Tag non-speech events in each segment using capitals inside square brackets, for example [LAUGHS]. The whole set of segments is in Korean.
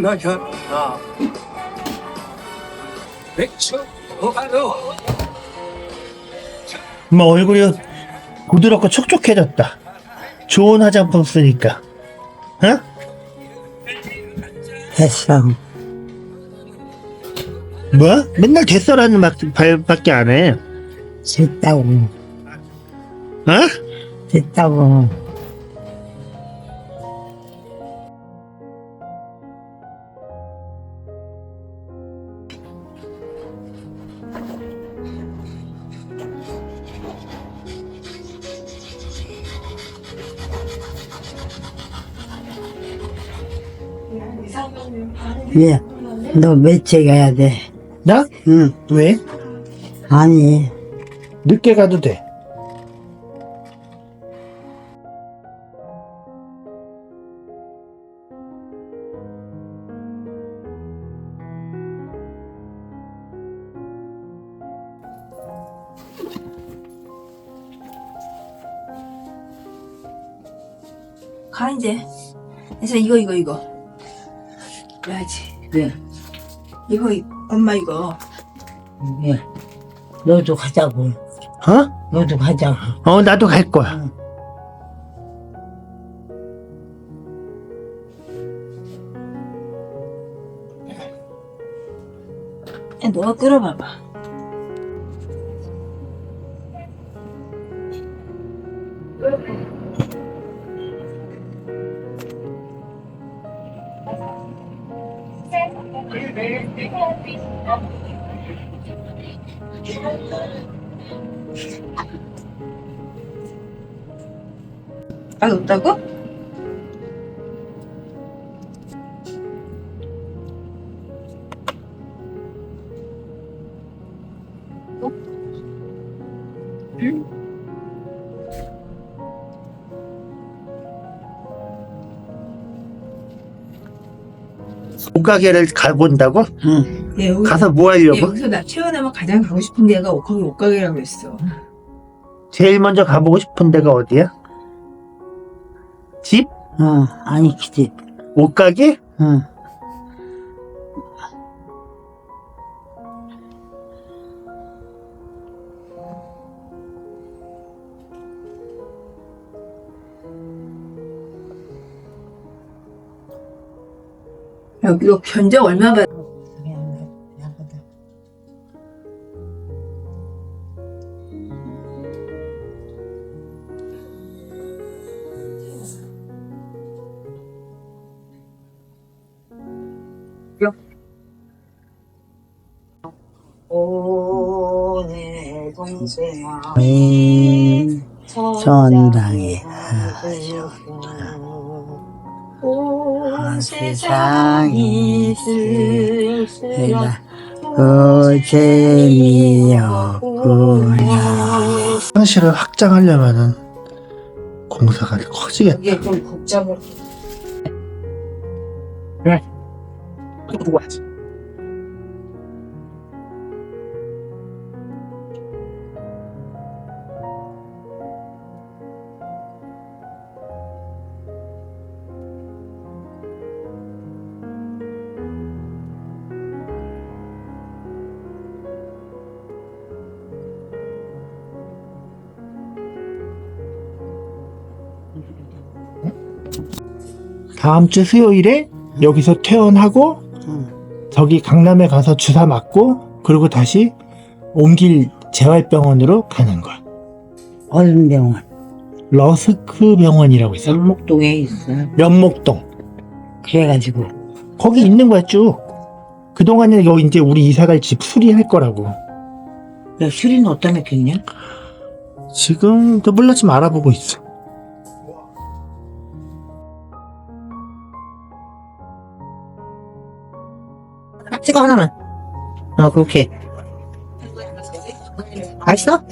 나야 맥주 오바로 뭐 얼굴이 부드럽고 촉촉해졌다. 좋은 화장품 쓰니까. 응? 됐어. 뭐? 맨날 됐어라는 말 밖에 안 해. 됐다고. 어? 됐다고. 예, 너 매체 가야 돼. 나? 응. 왜? 아니, 늦게 가도 돼. 가 이제. 그래서 이거 이거 이거. 해야지. 왜? 이거 이- 엄마 이거. 예. 너도 가자고. 어? 너도 가자고. 어, 나도 갈 거야. 야, 너가 끌어봐봐. 아, 없다고? 옷가게를 가본다고? 응. 네, 여기, 가서 뭐 네, 하려고? 여기서 나 태어나면 가장 가고 싶은 데가 거기 옷가게라고 했어. 제일 먼저 가보고 싶은 데가 어디야? 집? 어, 아니, 기집. 옷가게? 응. 여기 이거 견적 얼마 받? 오내 동생아 전당에 하셨다 온 세상이 그 재미없구나 화장실을 확장하려면은 공사가 커지겠다. 이게 좀 복잡해. 누구 하지? 다음 주 수요일에 여기서 퇴원하고 응. 저기 강남에 가서 주사 맞고 그리고 다시 옮길 재활병원으로 가는 거야. 어른 병원 러스크 병원이라고 있어. 연목동에 있어 면목동. 그래가지고 거기 있는 거야 쭉. 그동안에 여기 이제 우리 이사갈 집 수리할 거라고. 야 수리는 어디다 놨겠냐? 지금 또 몰라 지금 알아보고 있어. 찍어 하나만 어 그렇게 맛있어?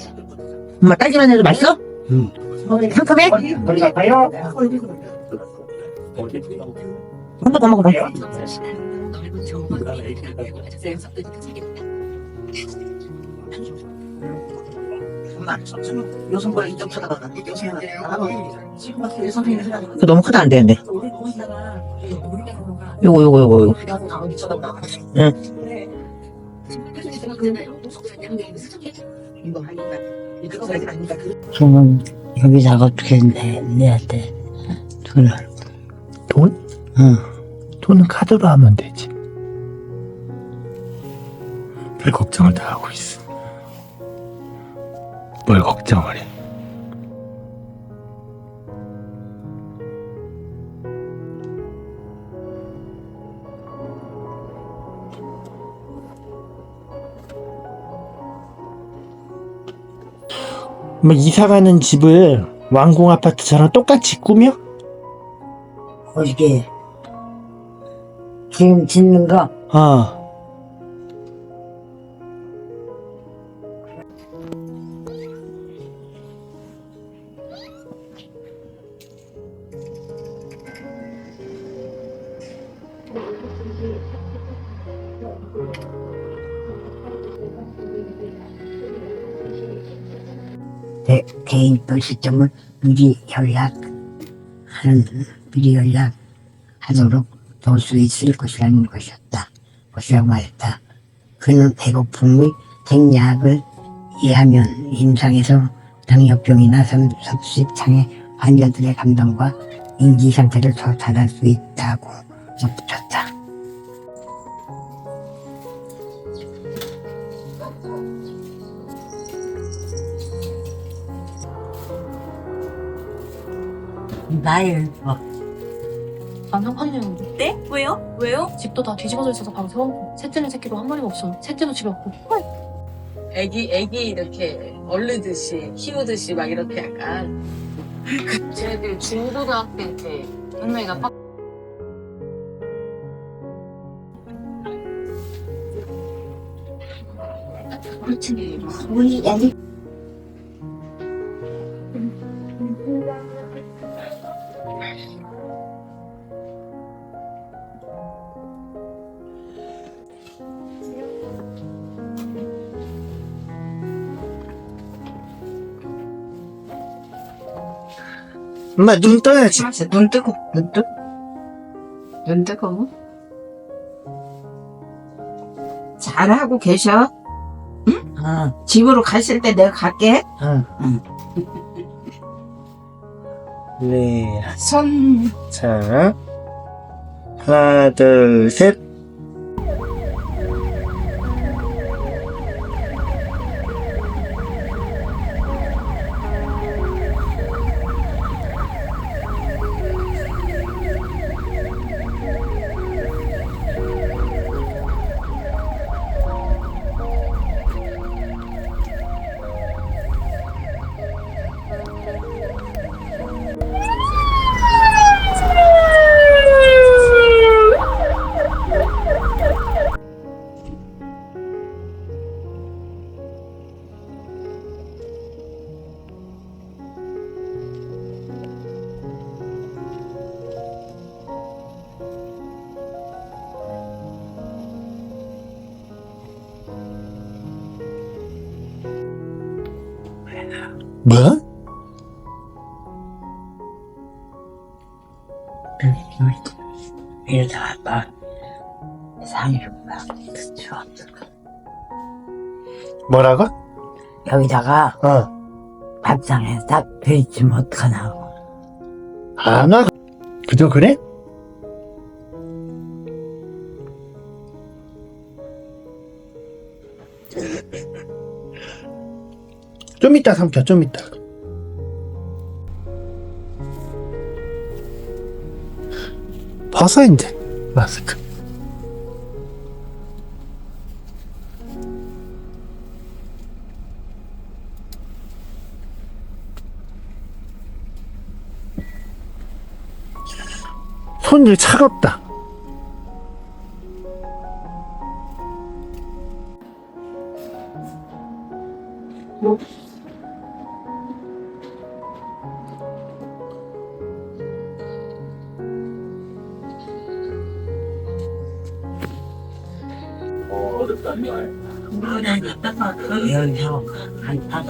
엄마 딸기만 해도 맛있어? 응. 어, 상큼해? 어디 갈까요? 한번 더 먹어봐 너무 크다 안 되는데. 요거 요거 요거 요거. 응. 그러면 여기다가 어떻게 내, 내야 돼? 돈을. 돈? 응. 돈은 카드로 하면 되지. 별 걱정을 다 하고 있어. 뭘 걱정을 해? 뭐 이사 가는 집을 왕궁 아파트처럼 똑같이 꾸며? 어떻게 지금 짓는 거 어. 내 개인 또 시점을 미리 연락하는 미리 연락하도록 도울 수 있을 것이라는 것이었다. 것이라고 말했다. 그는 배고픔의 생약을 이해하면 임상에서 당뇨병이나 섬- 섭식장애 환자들의 감정과 인지 상태를 조사할 수 있다고 덧붙였다. 나의 뭐. 남편이는 네? 왜요? 왜요? 집도 다 뒤집어져 있어서 바로 세워놓고 셋째는 새끼도 한 마리가 없어 셋째도 집에 없고. 애기 애기 이렇게 얼르듯이 키우듯이 막 이렇게 약간. [LAUGHS] 쟤네들 중고등학생 때 현명이가 빡. 우리 애들 엄마 눈 떠야지. 눈 뜨고, 눈 뜨고. 눈 뜨고. 잘하고 계셔. 어, 집으로 가실 때 내가 갈게. 응. 네. 손. 자. 하나, 둘, 셋. 뭐? 이러다가 막 상의를 막 줘. 뭐라고? 여기다가 어. 밥상에 딱 베이치면 어떡하나. 안 와. 그저 그래? 좀 이따 삼켜, 좀 이따. 벗어, 이제. 마스크. 손이 차갑다.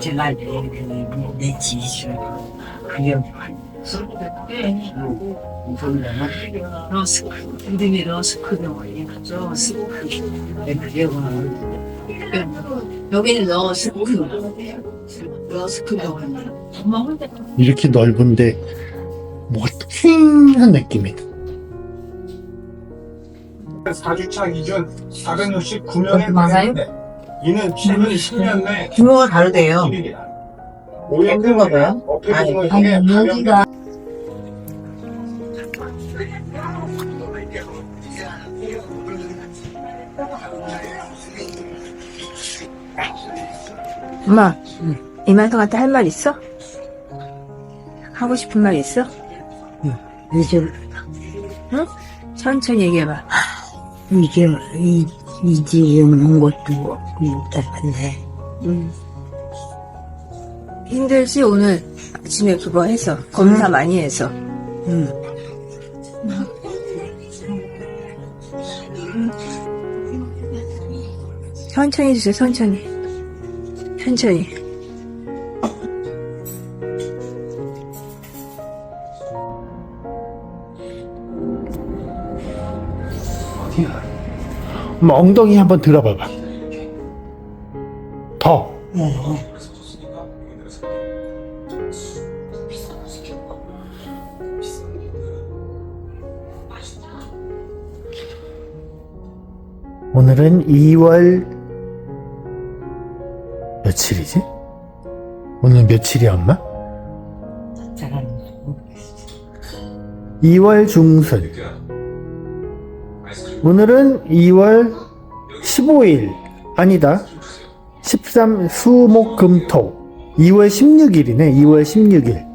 제 갈때 내 지수 그게 러스크 이름이 러스크 병원이야 러스크 그게 여기는 러스크 러스크 혼자 이렇게 넓은데 뭐가 휑한 느낌이 4주차 기준 469명에 달했는데 이는 기준 10년 내 규모가 다르대요. 1일이다. 오해 힘든가 봐요. 아니, 아니 여기가 엄마 이만성한테 할 말 있어? 하고 싶은 말 있어? 이제 천천히 얘기해봐 이게 이, 이 지금 온 것도 못했는데 음. 힘들지 오늘? 아침에 그거 해서 검사 많이 해서. 응. 천천히 해주세요 천천히. 천천히 엄마 엉덩이 한번 들어봐봐 더 오늘은 2월 며칠이지? 오늘 며칠이야 엄마? 잘 2월 중순 오늘은 2월 15일 아니다. 13 수목금토. 2월 16일이네 2월 16일.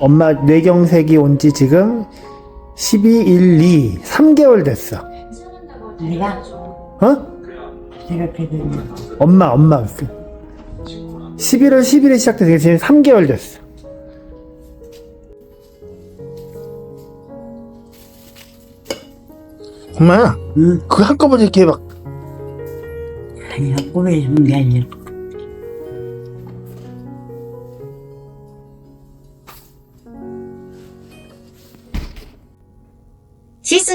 엄마 뇌경색이 온 지 지금 12, 1, 2 3개월 됐어. 내가? 어? 생각해보면 엄마 엄마. 11월 10일에 시작돼서 지금 3개월 됐어 엄마 응? 그 한꺼번에 이렇게 막 그냥 꿈에 주는 게 아니라. 시스